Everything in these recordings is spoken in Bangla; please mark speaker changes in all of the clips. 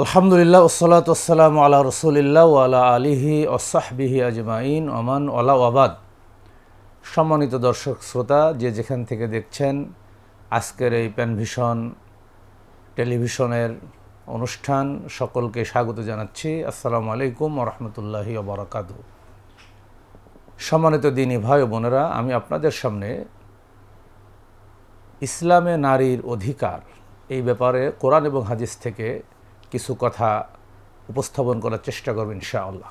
Speaker 1: আলহামদুলিল্লাহ ওসলাত ওসালাম আল্লাহ রসুলিল্লাহ আলা আলিহি ওসাহবিহি আজমাইন। ওমান ওলা ওয়াবাদ সম্মানিত দর্শক, শ্রোতা, যে যেখান থেকে দেখছেন আজকের এই প্যানভিশন, টেলিভিশনের অনুষ্ঠান সকলকে স্বাগত জানাচ্ছি। আসসালামু আলাইকুম রহমতুল্লাহি ওবরাকাত সম্মানিত দিনী ভাই ও বোনেরা, আমি আপনাদের সামনে ইসলামে নারীর অধিকার এই ব্যাপারে কোরআন এবং হাদিস থেকে কিছু কথা উপস্থাপন করার চেষ্টা করবেন ইনশাআল্লাহ।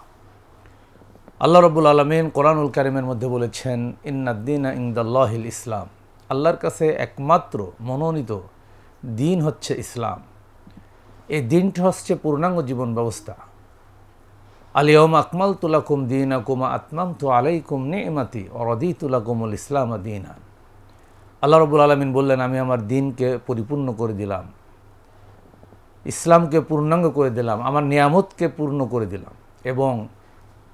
Speaker 1: আল্লাহ রব্বুল আলমিন কোরআনুল কারিমের মধ্যে বলেছেন ইন্নাদ্দিন ইন্দাল্লাহিল ইসলাম। আল্লাহর কাছে একমাত্র মনোনীত দিন হচ্ছে ইসলাম। এই দিনটা হচ্ছে পূর্ণাঙ্গ জীবন ব্যবস্থা। আলিয়ম আকমাল তুলাকুম দিন আকুমা আতমাম তু আলাইকুম নেমাতি অরদি তুলাকুমুল ইসলাম দিন আল্লাহ রবুল আলমিন বললেন, আমি আমার দিনকে পরিপূর্ণ করে দিলাম। ইসলামকে পূর্ণাঙ্গ করে দিলাম, আমার নিয়ামতকে পূর্ণ করে দিলাম এবং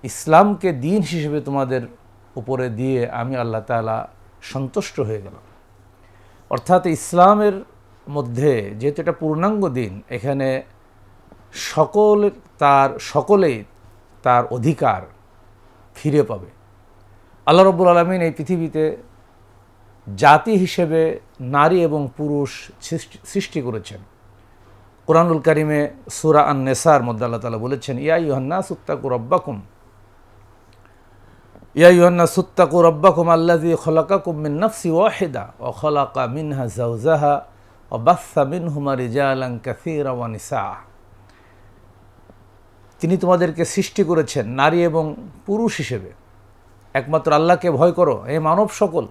Speaker 1: ইসলামকে দিন হিসেবে তোমাদের উপরে দিয়ে আমি আল্লাহ তালা সন্তুষ্ট হয়ে গেলাম। অর্থাৎ ইসলামের মধ্যে যেহেতু এটা পূর্ণাঙ্গ দিন, এখানে সকল তার, সকলেই তার অধিকার ফিরে পাবে। আল্লাহ রব্বুল আলমিন এই পৃথিবীতে জাতি হিসেবে নারী এবং পুরুষ সৃষ্টি করেছেন। কোরআনুল কারিমে সুরা আন নেসার মধ্যে আল্লাহ তালা বলেছেন, ইয়া ইহান্না সুত্তাকু রব্বাকুম। ইয়া ইহান্না সুত্তাকু রব্বাকুম আল্লাজি খলাকাকুম মিন নফসি ওয়াহেদা ও খলাকা মিনহা জাউজাহা ও বাসা মিনহুমা রিজালান কাসীরা ওয়া নিসা তিনি তোমাদেরকে সৃষ্টি করেছেন নারী এবং পুরুষ হিসেবে। একমাত্র আল্লাহকে ভয় করো এ মানব সকল।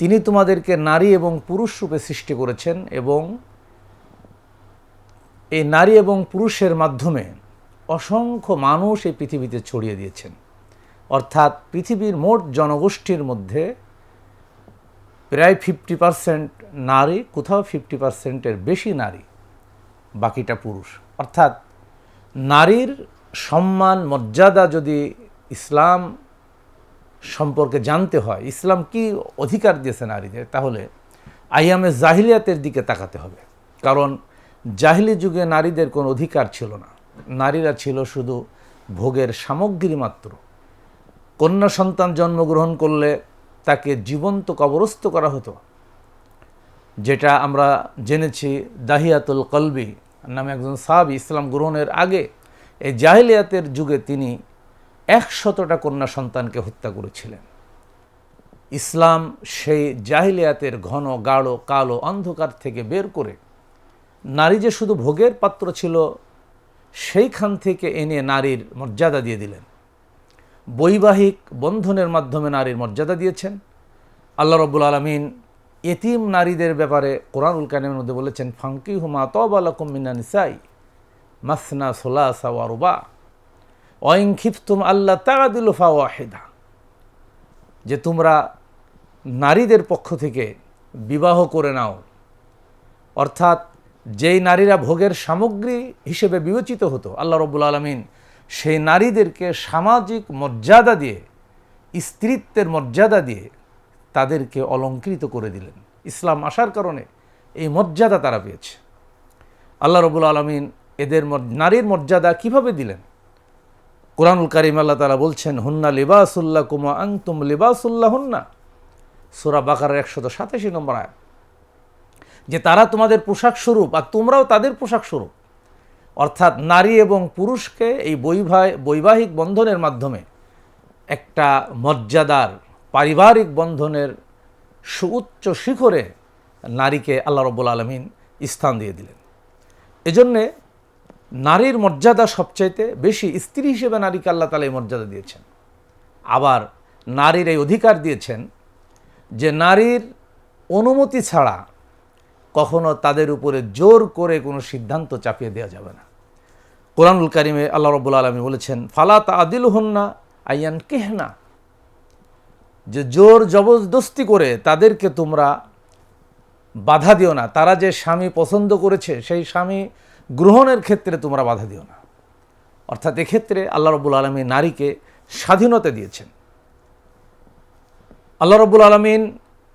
Speaker 1: তিনি তোমাদেরকে নারী এবং পুরুষ রূপে সৃষ্টি করেছেন এবং এই নারী এবং পুরুষের মাধ্যমে অসংখ্য মানুষ এই পৃথিবীতে ছড়িয়ে দিয়েছেন। অর্থাৎ পৃথিবীর মোট জনগোষ্ঠীর মধ্যে প্রায় ফিফটি পারসেন্ট নারী, কোথাও ফিফটি পারসেন্টের বেশি নারী, বাকিটা পুরুষ। অর্থাৎ নারীর সম্মান, মর্যাদা যদি ইসলাম সম্পর্কে জানতে হয়, ইসলাম কি অধিকার দিয়েছে নারীদের, তাহলে আইয়ামে জাহিলিয়াতের দিকে তাকাতে হবে। কারণ জাহিলি যুগে নারীদের কোনো অধিকার ছিল না। নারীরা ছিল শুধু ভোগের সামগ্রী মাত্র। কন্যা সন্তান জন্মগ্রহণ করলে তাকে জীবন্ত কবরস্থ করা হতো, যেটা আমরা জেনেছি দাহিয়াতুল কলবি নামে একজন সাহাবি ইসলাম গ্রহণের আগে। এই জাহিলিয়াতের যুগে তিনি একশতটা কন্যা সন্তানকে হত্যা করেছিলেন। ইসলাম সেই জাহিলিয়াতের ঘন, গাঢ়, কালো অন্ধকার থেকে বের করে নারী যে শুধু ভোগের পাত্র ছিল, সেইখান থেকে এনে নারীর মর্যাদা দিয়ে দিলেন। বৈবাহিক বন্ধনের মাধ্যমে নারীর মর্যাদা দিয়েছেন। আল্লাহ রব্বুল আলমিন এতিম নারীদের ব্যাপারে কোরআনুল কানের মধ্যে বলেছেন ফাঙ্কি হুমা মিনা নিসাই মাসনা সোলা সাওয়ারুবা অয়ং আল্লাহ তাগাদিল ওয়াহেদা যে তোমরা নারীদের পক্ষ থেকে বিবাহ করে নাও, অর্থাৎ যেই নারীরা ভোগের সামগ্রী হিসেবে বিবেচিত হতো, আল্লাহ রব্বুল আলমিন সেই নারীদেরকে সামাজিক মর্যাদা দিয়ে, স্ত্রীত্বের মর্যাদা দিয়ে তাদেরকে অলঙ্কৃত করে দিলেন। ইসলাম আসার কারণে এই মর্যাদা তারা পেয়েছে। আল্লাহ রবুল আলমিন এদের নারীর মর্যাদা কীভাবে দিলেন? কোরআনুল কারিম আল্লাহ তালা বলছেন, হুন্না লিবাসুল্লাহ কুমা আংতুম লিবাসুল্লাহ হুন্না সুরা বাকার একশত সাতাশি নম্বর আয় যে তারা তোমাদের পোশাক স্বরূপ আর তোমরাও তাদের পোশাক স্বরূপ। অর্থাৎ নারী এবং পুরুষকে এই বৈবাহ, বৈবাহিক বন্ধনের মাধ্যমে একটা মর্যাদার, পারিবারিক বন্ধনের সুউচ্চ শিখরে নারীকে আল্লাহ রব্বুল আলমিন স্থান দিয়ে দিলেন। এজন্যে নারীর মর্যাদা সবচাইতে বেশি স্ত্রী হিসেবে নারীকে আল্লাহ তালা এই মর্যাদা দিয়েছেন। আবার নারীর এই অধিকার দিয়েছেন যে নারীর অনুমতি ছাড়া কখনো তাদের উপরে জোর করে কোনো সিদ্ধান্ত চাপিয়ে দেওয়া যাবে না। কোরআনুল কারিমে আল্লাহ রব্বুল আলমী বলেছেন, ফালা তা আদিল হন্না আইয়ান কেহনা? যে জোর জবরদস্তি করে তাদেরকে তোমরা বাধা দিও না। তারা যে স্বামী পছন্দ করেছে, সেই স্বামী গ্রহণের ক্ষেত্রে তোমরা বাধা দিও না। অর্থাৎ এক্ষেত্রে আল্লাহ রব্বুল আলমী নারীকে স্বাধীনতা দিয়েছেন। আল্লাহ রব্বুল আলমিন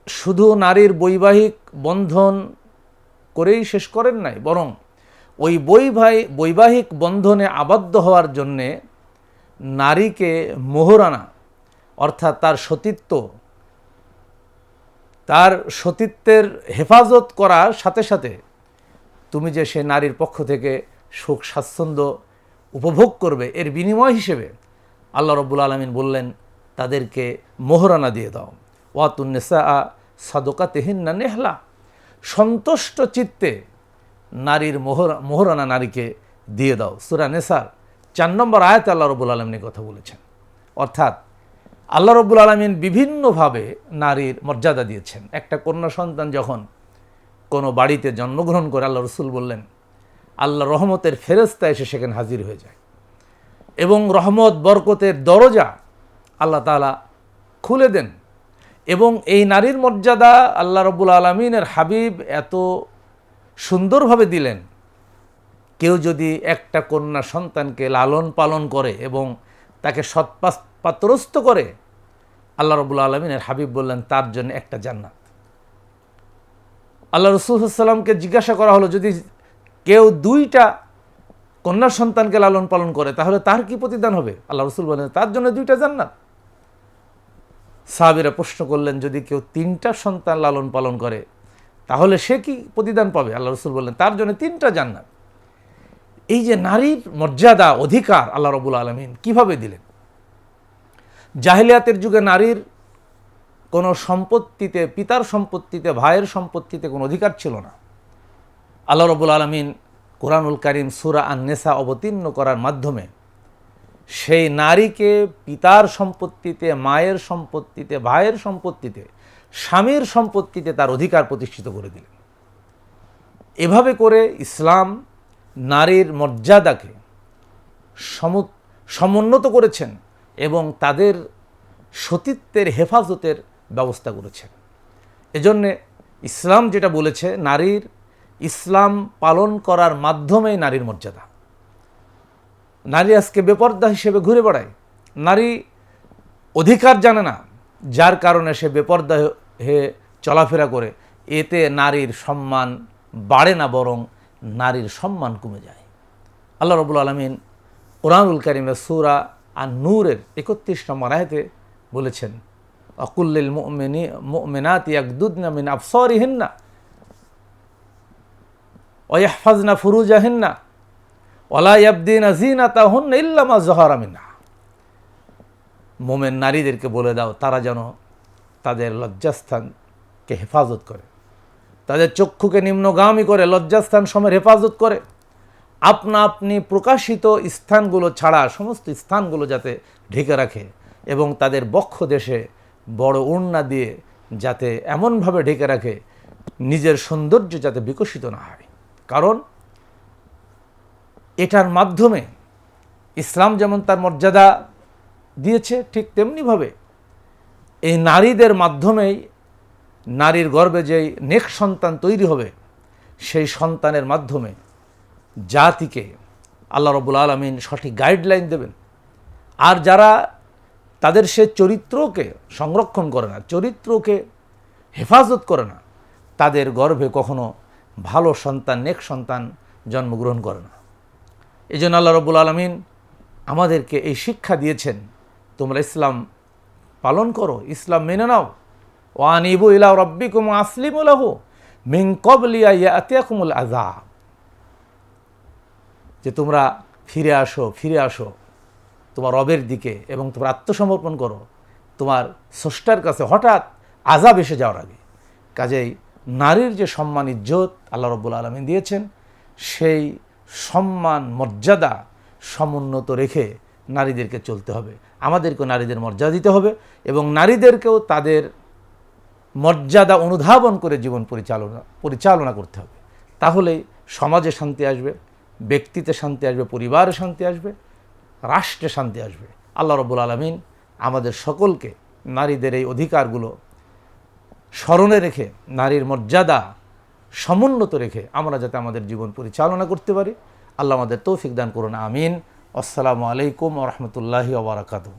Speaker 1: শুধু নারীর বৈবাহিক বন্ধন করেই শেষ করেন নাই, বরং ওই বৈবাহি, বৈবাহিক বন্ধনে আবদ্ধ হওয়ার জন্যে নারীকে মোহরানা, অর্থাৎ তার সতীত্ব, তার সতীত্বের হেফাজত করার সাথে সাথে তুমি যে সে নারীর পক্ষ থেকে সুখ, স্বাচ্ছন্দ্য উপভোগ করবে, এর বিনিময় হিসেবে আল্লাহ রব্বুল আলমিন বললেন, তাদেরকে মোহরানা দিয়ে দাও। ওয়াতুন্নেসা সাদকা তেহিন্না নেহলা। সন্তুষ্ট চিত্তে নারীর মোহরা, মোহরানা নারীকে দিয়ে দাও। সুরা নেসার চার নম্বর আয়াত আল্লাহ রব্বুল আলমিনের কথা বলেছেন। অর্থাৎ আল্লাহ রব্বুল আলমিন বিভিন্নভাবে নারীর মর্যাদা দিয়েছেন। একটা কন্যা সন্তান যখন কোনো বাড়িতে জন্মগ্রহণ করে আল্লাহ রসুল বললেন, আল্লাহ রহমতের ফেরস্তা এসে সেখানে হাজির হয়ে যায়। এবং রহমত, বরকতের দরজা আল্লাহ তালা খুলে দেন। এবং এই নারীর মর্যাদা আল্লাহ রব্বুল আলমিনের হাবিব এত সুন্দরভাবে দিলেন। কেউ যদি একটা কন্যা সন্তানকে লালন পালন করে এবং তাকে সৎপাত্রস্থ করে, আল্লাহ রবুল্লা আলমিনের হাবিব বললেন, তার জন্য একটা জান্নাত। আল্লাহ রসুলামকে জিজ্ঞাসা করা হলো, যদি কেউ দুইটা কন্যা সন্তানকে লালন পালন করে, তাহলে তার কি প্রতিদান হবে? আল্লাহ রসুল বলেন তার জন্য দুইটা জান্নাত। সাহাবিরা প্রশ্ন করলেন, যদি কেউ তিনটা সন্তান লালন পালন করে, তাহলে সে কি প্রতিদান পাবে? আল্লাহ রসুল বললেন, তার জন্য তিনটা জান্নাত। এই যে নারীর মর্যাদা, অধিকার আল্লাহ রবুল আলমিন কীভাবে দিলেন? জাহিলিয়াতের যুগে নারীর কোনো সম্পত্তিতে, পিতার সম্পত্তিতে, ভাইয়ের সম্পত্তিতে কোনো অধিকার ছিল না। আল্লাহ রবুল আলমিন কোরআনুল করিম সুরা আন নেশা অবতীর্ণ করার মাধ্যমে সেই নারীকে পিতার সম্পত্তিতে, মায়ের সম্পত্তিতে, ভাইয়ের সম্পত্তিতে, স্বামীর সম্পত্তিতে তার অধিকার প্রতিষ্ঠিত করে দিলেন। এভাবে করে ইসলাম নারীর মর্যাদাকে সমুন্নত করেছেন এবং তাদের সতীত্বের হেফাজতের ব্যবস্থা করেছেন। এজন্যে ইসলাম যেটা বলেছে, নারীর ইসলাম পালন করার মাধ্যমেই নারীর মর্যাদা। নারী আজকে বেপর্দা হিসেবে ঘুরে বেড়ায়। নারী অধিকার জানে না, যার কারণে সে বেপর্দা হয়ে চলাফেরা করে। এতে নারীর সম্মান বাড়ে না, বরং নারীর সম্মান কমে যায়। আল্লাহ রবুল আলমিন কোরআনুল করিমের সুরা আর নূরের একত্রিশ নম্বর আয়তে বলেছেন অকুল্লিল মেনাত ইয়াকদুদনা মিন আফসর হিন্না ওয়াহফাজনা ফুরুজা হিন্না ওলা ইয়াবদিন ইল্লামা আমিনা মোমেন নারীদেরকে বলে দাও, তারা যেন তাদের লজ্জাস্থানকে হেফাজত করে। তাদের চক্ষুকে নিম্নগামী করে, লজ্জাস্থান সময়ের হেফাজত করে। আপনা আপনি প্রকাশিত স্থানগুলো ছাড়া, সমস্ত স্থানগুলো যাতে ঢেকে রাখে এবং তাদের বক্ষ দেশে বড় ওড়না দিয়ে যাতে এমনভাবে ঢেকে রাখে, নিজের সৌন্দর্য যাতে বিকশিত না হয়। কারণ এটার মাধ্যমে ইসলাম যেমন তার মর্যাদা দিয়েছে ঠিক তেমনিভাবে এই নারীদের মাধ্যমেই নারীর গর্বে যেই নেক সন্তান তৈরি হবে, সেই সন্তানের মাধ্যমে জাতিকে আল্লাহ রবুল আলমিন সঠিক গাইডলাইন দেবেন। আর যারা তাদের সে চরিত্রকে সংরক্ষণ করে না, চরিত্রকে হেফাজত করে না, তাদের গর্ভে কখনো ভালো সন্তান, নেক সন্তান জন্মগ্রহণ করে না। এই জন্য আল্লাহ রবুল আলমিন আমাদেরকে এই শিক্ষা দিয়েছেন, তোমরা ইসলাম পালন করো, ইসলাম মেনে নাও। ওয়ান ইবু ইলা রব্বিকুম আসলিমুলাহু মিং কবলিয়া ইয়াতিয়াকুমুল আজাব যে তোমরা ফিরে আসো ফিরে আসো, তোমার রবের দিকে এবং তোমরা আত্মসমর্পণ করো, তোমার স্রষ্টার কাছে হঠাৎ আজাব এসে যাওয়ার আগে। কাজেই নারীর যে সম্মান, ইজ্জত আল্লাহ রব্বুল আলমিন দিয়েছেন, সেই সম্মান, মর্যাদা সমুন্নত রেখে নারীদেরকে চলতে হবে। আমাদেরকেও নারীদের মর্যাদা দিতে হবে এবং নারীদেরকেও তাদের মর্যাদা অনুধাবন করে জীবন পরিচালনা পরিচালনা করতে হবে। তাহলেই সমাজে শান্তি আসবে, ব্যক্তিতে শান্তি আসবে, পরিবারে শান্তি আসবে, রাষ্ট্রে শান্তি আসবে। আল্লাহ রবুল আলমিন আমাদের সকলকে নারীদের এই অধিকারগুলো স্মরণে রেখে নারীর মর্যাদা সমুন্নত রেখে আমরা যাতে আমাদের জীবন পরিচালনা করতে পারি। আল্লাহ আমাদের তৌফিক দান করুন, আমিন। আসসালামু আলাইকুম রহমতুল্লাহি ওবরাকাতু